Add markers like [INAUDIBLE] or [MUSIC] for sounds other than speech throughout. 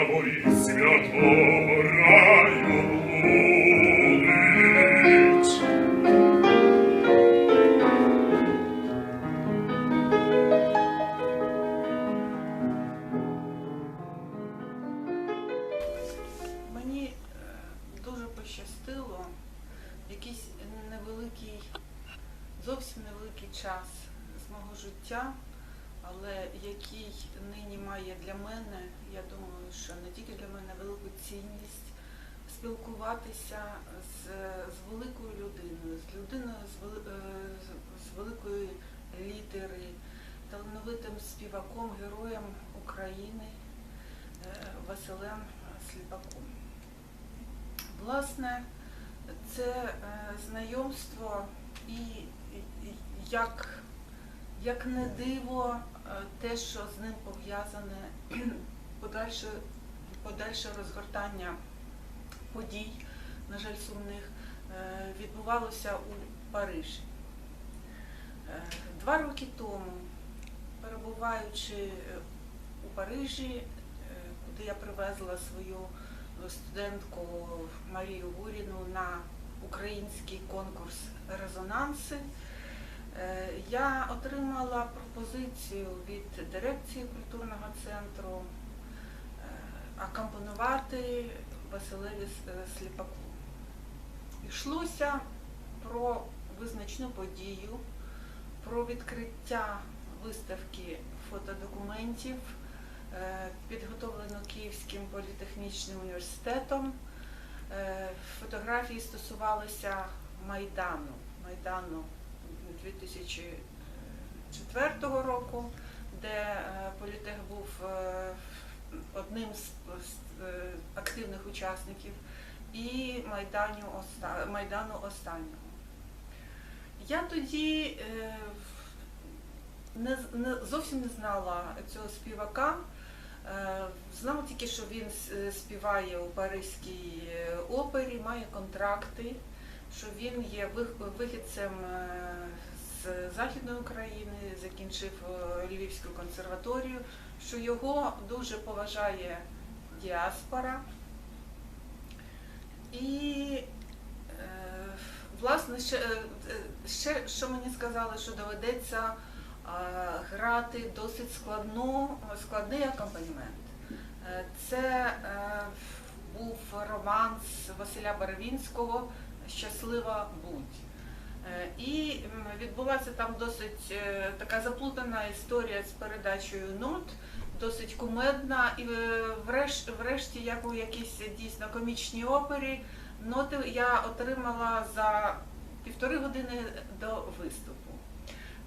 amorissimi la torre великої літери, талановитим співаком, героєм України е, Василем Сліпаком. Власне, це е, знайомство і, як, як не диво, е, те, що з ним пов'язане [CLEARS THROAT] подальше, подальше розгортання подій, на жаль, сумних, відбувалося у Парижі. Е, Два роки тому, перебуваючи е, у Парижі, е, куди я привезла свою студентку Марію Гуріну на український конкурс резонанси, я отримала пропозицію від дирекції культурного центру акомпонувати Василеві Сліпаку. Йшлося про визначну подію, про відкриття виставки фотодокументів, е, підготовлену Київським політехнічним університетом. Е, Фотографії стосувалися Майдану, Майдану 2004 року, де е, політех був одним з активних учасників, і Майдану останнього. Я тоді е, не, не, зовсім не знала цього співака. Е, Знала тільки, що він е, співає у Паризькій опері, має контракти, що він є вихідцем з Західної України, закінчив Львівську консерваторію, що його дуже поважає діаспора. І власне ще, ще що мені сказали, що доведеться е, грати досить складну, складний акомпанімент. Е, Це е, був романс Василя Барвінського Щаслива будь. Е, І відбулася там досить така заплутана історія з передачею нот, досить кумедна, і врешті, врешті, як у якійсь дійсно комічній опері, ноти я отримала за півтори години до виступу.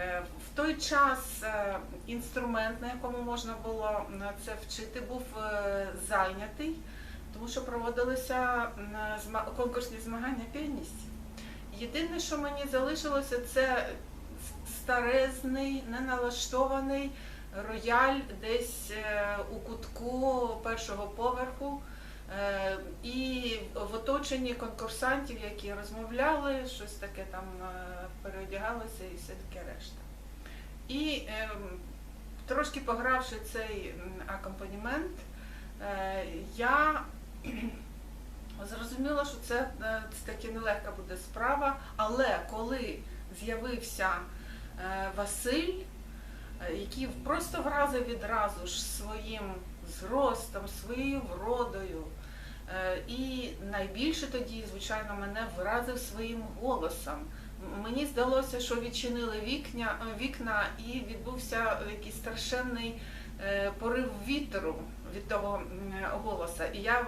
Е, В той час е, інструмент, на якому можна було це вчити, був е, зайнятий, тому що проводилися конкурсні змагання піаністів. Єдине, що мені залишилося, це старезний, неналаштований рояль десь у кутку першого поверху. Е, І в оточенні конкурсантів, які розмовляли, щось таке там е, переодягалося і все таке решта. І е, трошки погравши цей акомпанімент, е, я зрозуміла, що це, це таки нелегка буде справа, але коли з'явився Василь, який просто вразив відразу ж своїм зростом, своєю вродою. Е, І найбільше тоді, звичайно, мене вразив своїм голосом. Мені здалося, що відчинили вікня, е, вікна і відбувся якийсь страшенний е, порив вітру від того голоса. І я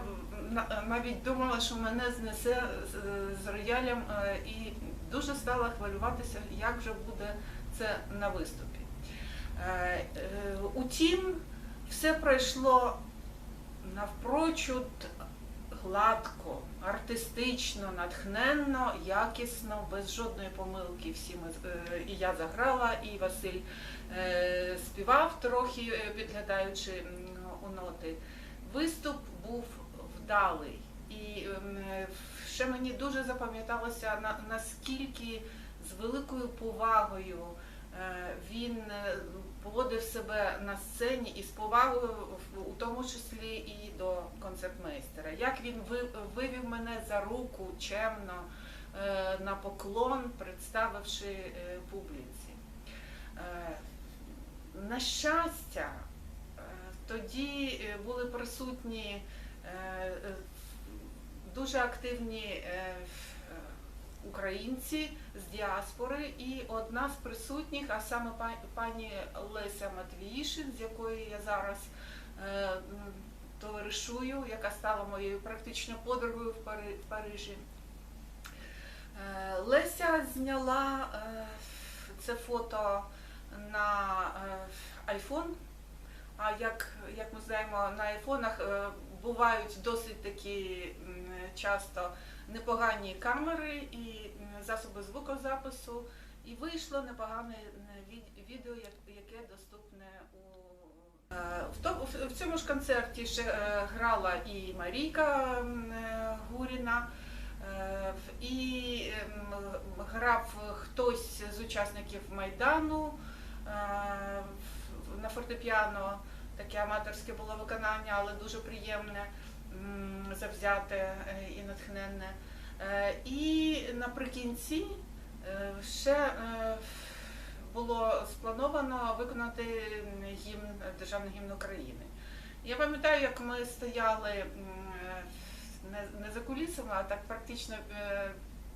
навіть думала, що мене знесе з- з роялем і дуже стала хвилюватися, як же буде це на виступі. Утім, все пройшло навпрочуд гладко, артистично, натхненно, якісно, без жодної помилки. Всі ми, е, і я заграла, і Василь е, співав трохи, е, підглядаючи у ноти. Виступ був вдалий. І ще мені дуже запам'яталося, наскільки з великою повагою він поводив себе на сцені і з повагою, у тому числі і до концертмейстера. Як він вивів мене за руку чемно е, на поклон, представивши е, публіці. Е, На щастя, тоді були присутні дуже активні українці з діаспори, і одна з присутніх, а саме пані Леся Матвіїшин, з якою я зараз е, товаришую, яка стала моєю практично подругою в Пари- в Парижі. Е, Леся зняла е, це фото на iPhone. А як, як ми знаємо, на айфонах бувають досить такі часто непогані камери і засоби звукозапису. І вийшло непогане е, від- відео, яке доступне у Е, в, цьому ж концерті ще е, грала і Марійка е, Гуріна, е, і ем, грав хтось з учасників Майдану е, на фортепіано. Таке аматорське було виконання, але дуже приємне, завзяте е, і натхненне. Е, І наприкінці е, ще було сплановано виконати гімн, державний гімн України. Я пам'ятаю, як ми стояли не, за кулісами, а так практично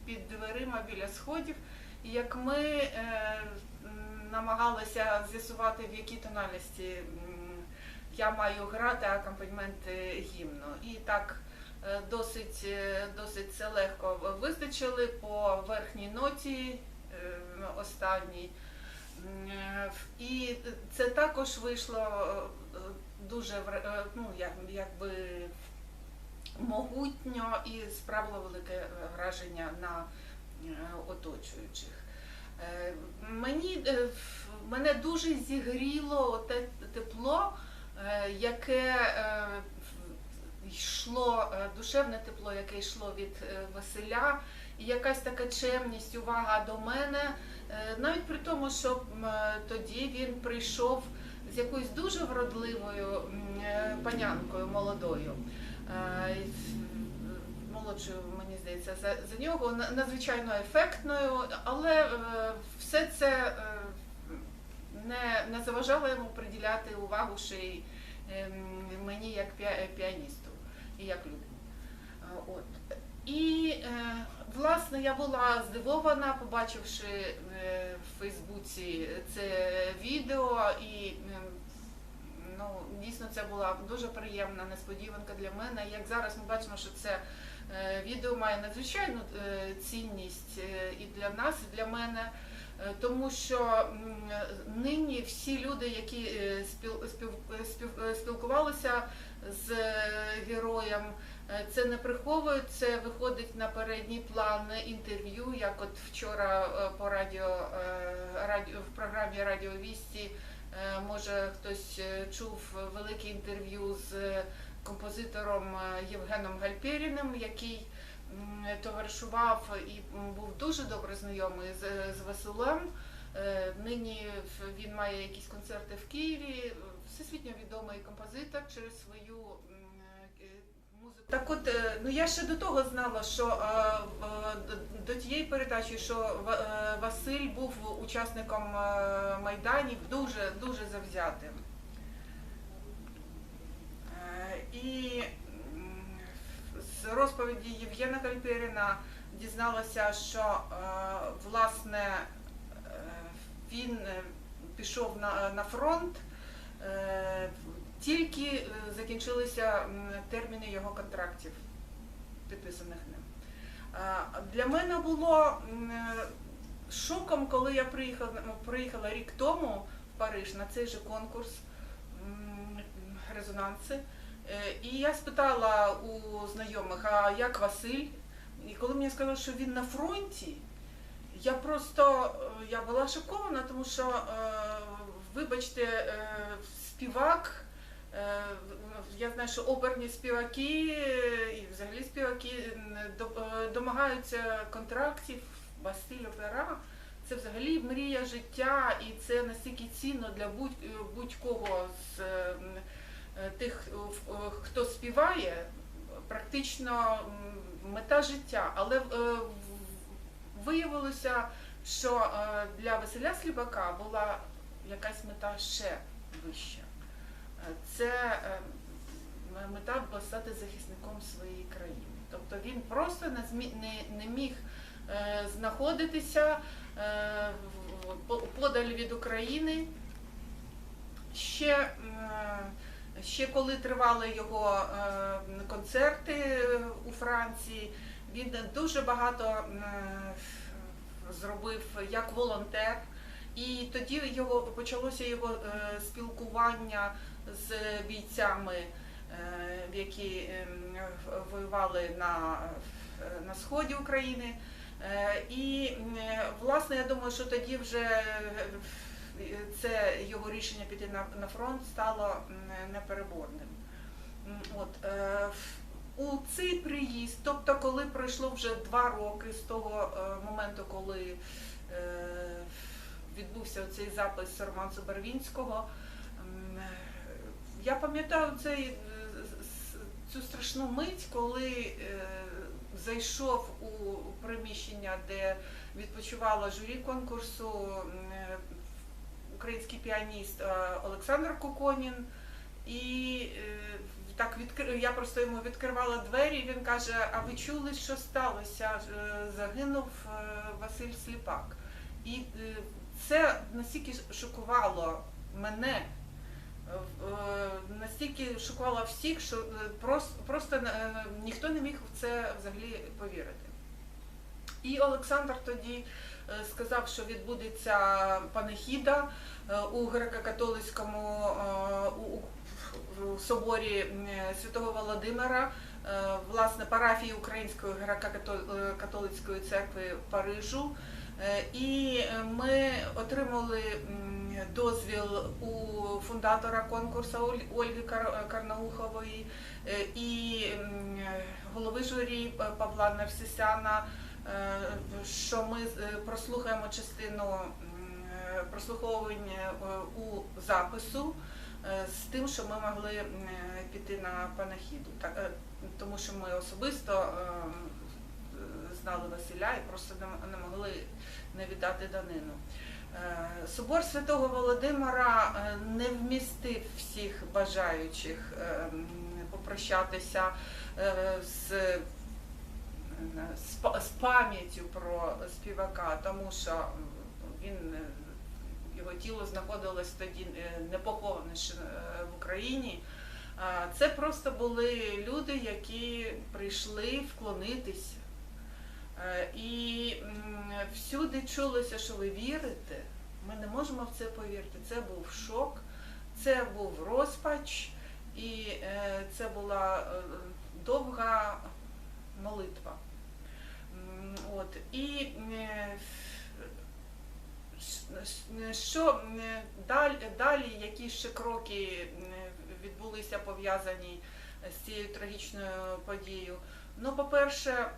під дверима біля сходів, і як ми намагалися з'ясувати, в якій тональності я маю грати акомпаньмент е, гімну. І так е, досить, е, досить це легко визначили по верхній ноті останній. І це також вийшло дуже ну, якби могутньо і справило велике враження на оточуючих. Мені, мене дуже зігріло те тепло, яке е, йшло, е, душевне тепло, яке йшло від е, Василя, і якась така чемність, увага до мене. Е, Навіть при тому, що е, тоді він прийшов з якоюсь дуже вродливою е, панянкою молодою. Е, Молодшою, мені здається, за, за нього надзвичайно ефектною, але е, все це е, не, не заважало йому приділяти увагу ще й ем, мені як піа- піаністу і як людині. Е, От. І е, власне я була здивована, побачивши е, в Фейсбуці це відео, і ем, ну, дійсно це була дуже приємна несподіванка для мене. Як зараз ми бачимо, що це е, відео має надзвичайну е, цінність е, і для нас, і для мене. Е, Тому що нині всі люди, які е, е, спілкувалися з героєм, це не приховують, це виходить на передній план інтерв'ю, як от вчора по радіо, радіо в програмі Радіо Вісті, може хтось чув велике інтерв'ю з композитором Євгеном Гальперіним, який товаришував і був дуже добре знайомий з, з Василем. Е, Нині він має якісь концерти в Києві. Всесвітньо відомий композитор через свою е, музику. Так от, е, ну я ще до того знала, що до- тієї передачі, що Василь був учасником Майданів дуже дуже завзятим. І з розповіді Євгена Гальперіна дізналася, що е, власне е, він е, пішов на, фронт. Тільки закінчилися терміни його контрактів, підписаних ним. Для мене було шоком, коли я приїхала, приїхала рік тому в Париж на цей же конкурс резонанси. Е, І я спитала у знайомих, а як Василь? І коли мені сказали, що він на фронті, я просто е, я була шокована, тому що, е, вибачте, співак. Я знаю, що оперні співаки і взагалі співаки домагаються контрактів Бастиль Опера. Це взагалі мрія життя, і це настільки цінно для будь- будь-кого з тих, е, е, хто співає, практично мета життя. Але е, виявилося, що е, для Василя Сліпака була якась мета ще вища. Е, Це е, мета була стати захисником своєї країни. Тобто він просто не, міг е, знаходитися е, подаль від України. Ще, е, ще коли тривали його е, концерти у Франції, він дуже багато е, зробив як волонтер. І тоді його почалося його е, спілкування з бійцями, які воювали на, на сході України. І власне я думаю, що тоді вже це його рішення піти на, на фронт стало непереборним. От, е, у цей приїзд, тобто коли пройшло вже два роки з того е, моменту, коли е, відбувся цей запис романсу Барвінського, е, я пам'ятаю цей, е, цю страшну мить, коли е, зайшов у приміщення, де відпочивала журі конкурсу е, український піаніст е, Олександр Куконін. І е, так відкр... я просто йому відкривала двері, і він каже: А ви чули, що сталося? Е, Загинув Василь Сліпак. І це настільки шокувало мене, настільки шокувало всіх, що просто, просто ніхто не міг в це взагалі повірити. І Олександр тоді сказав, що відбудеться панихіда е, у греко-католицькому е, соборі Святого Володимира, е, власне, парафії Української греко-католицької церкви Парижу. Е, І е, ми отримали дозвіл у фундатора конкурсу Оль- Ольги Кар- Карнаухової е, і голови журі Павла Нарсисяна, е, що ми е, прослухаємо частину е, прослуховування е, у запису е, з тим, що ми могли е, піти на панахіду. Е, тому що ми особисто е, знали Василя і просто не- могли не віддати данину. Е, Собор Святого Володимира е, не вмістив всіх бажаючих е, попрощатися е, з, е, з па- з пам'яттю про співака, тому що він е, його тіло знаходилось тоді е, не поховане ще е, в Україні. Це просто були люди, які прийшли вклонитися. І всюди чулося, що ви вірите. Ми не можемо в це повірити. Це був шок, це був розпач, і це була довга молитва. От. І е, ш- що е, далі, далі, які ще кроки е, відбулися пов'язані з цією трагічною подією? Ну, по-перше,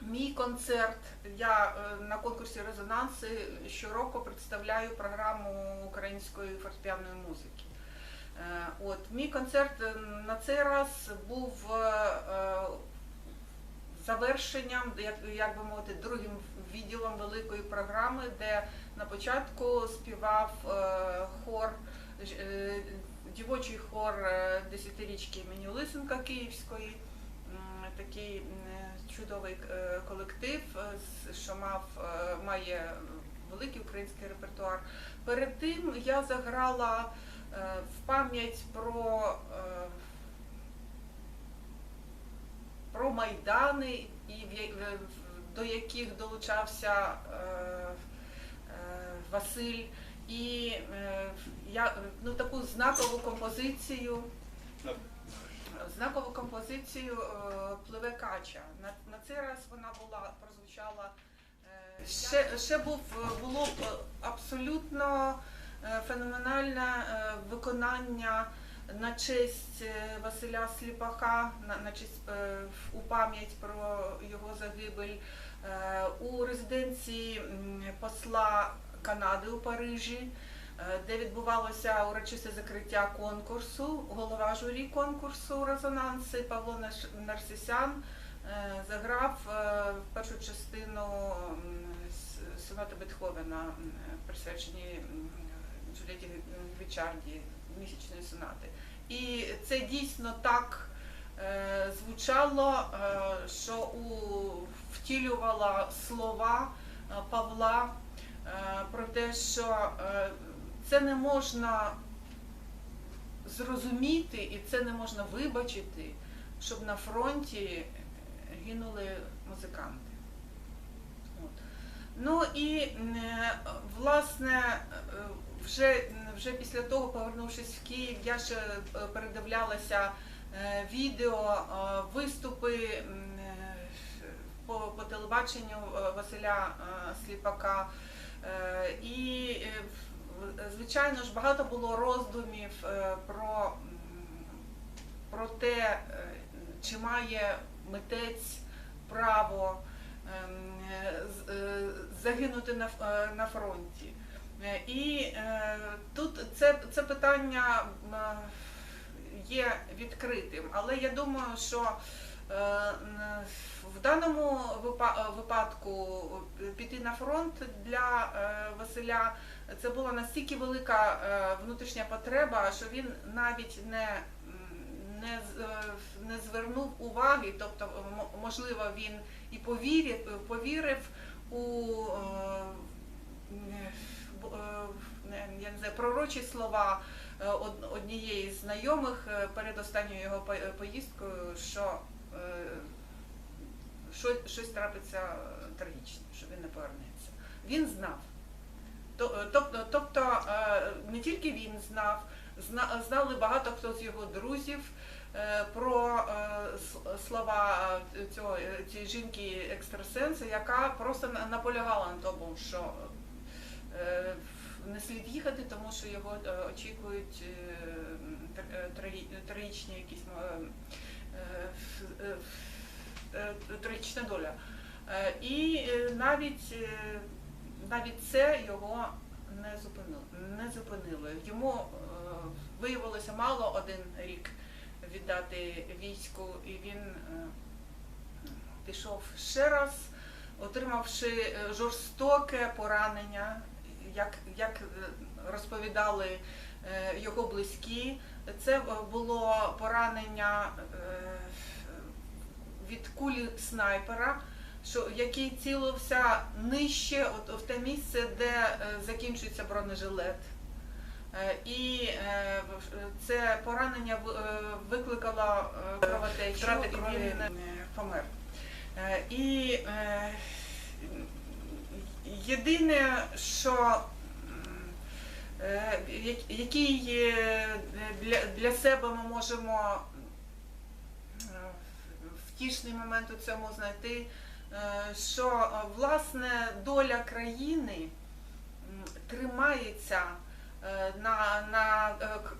Мій концерт. Я е, на конкурсі резонанси щороку представляю програму української фортепіаної музики. Е, От мій концерт е, на цей раз був е, е, завершенням, як, би мовити, другим відділом великої програми, де на початку співав е, хор, е, дівочий хор е, десятирічки імені Лисенка Київської. Такий чудовий колектив, що мав, має великий український репертуар. Перед тим я заграла в пам'ять про, е, про майдани, і до яких долучався е, е, Василь. І е, я ну, таку знакову композицію. Знакову композицію е, пливе кача. На, на цей раз вона була прозвучала. Ще, ще був було б абсолютно феноменальне виконання на честь е, Василя Сліпака, на, на честь е, у пам'ять про його загибель е, у резиденції посла Канади у Парижі. Де відбувалося урочисте закриття конкурсу, голова журі конкурсу резонанси Павло Нарсисян заграв першу частину сонати Бетховена, присвячені м, Джульєті Гвічарді, місячної сонати. І це дійсно так е, звучало, е, що у, втілювала слова е, Павла про те, що це не можна зрозуміти і це не можна вибачити, щоб на фронті гинули музиканти. От. Ну і власне вже, вже після того, повернувшись в Київ, я ще е, передивлялася е, відео, е, виступи по, по телебаченню Василя Сліпака. І, звичайно ж, багато було роздумів про, про те, чи має митець право ем, загинути на, на фронті. Е, І е, тут це, це питання е, є відкритим, але я думаю, що в даному випадку піти на фронт для Василя це була настільки велика внутрішня потреба, що він навіть не, не, не звернув уваги, тобто, можливо, він і повірив, повірив у я не знаю, пророчі слова е, однієї з знайомих е, перед останньою його поїздкою, що е, щось трапиться е, трагічне, що він не повернеться. Він знав. Е, Тобто, тобто е, не тільки він знав, знали багато хто з його друзів е, про е, слова е, цього, е, цієї жінки екстрасенса, яка просто наполягала на тому, що е, не слід їхати, тому що його е, очікують е, тр- е, трагі- трагічні якісь е, е, е, е, трагічна доля. Е, І е, навіть, е, навіть це його не зупинило. Не зупинило. Йому е, виявилося мало один рік віддати війську, і він е, пішов ще раз, отримавши е, жорстоке поранення, як, як е, розповідали е, його близькі. Це е, було поранення від кулі снайпера, що, який цілився нижче, от, в те місце, де закінчується бронежилет. І це поранення викликало кровотечу, і він помер. І єдине, що е, який е, для, себе ми можемо е, втішний момент у цьому знайти, що власне доля країни тримається на, на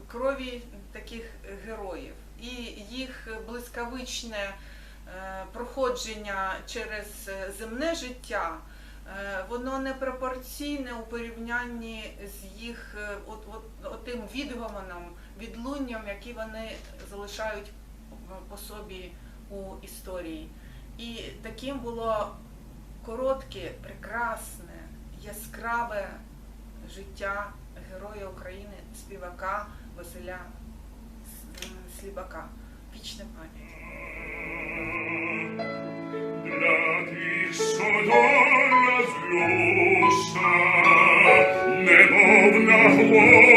крові таких героїв. І їх блискавичне проходження через земне життя, воно не пропорційне у порівнянні з їх е, от, от, отим відгомоном, відлунням, які вони залишають е, по собі у історії. І таким було коротке, прекрасне, яскраве життя героя України, співака Василя С- Сліпака. Вічна пам'ять. Luce, ne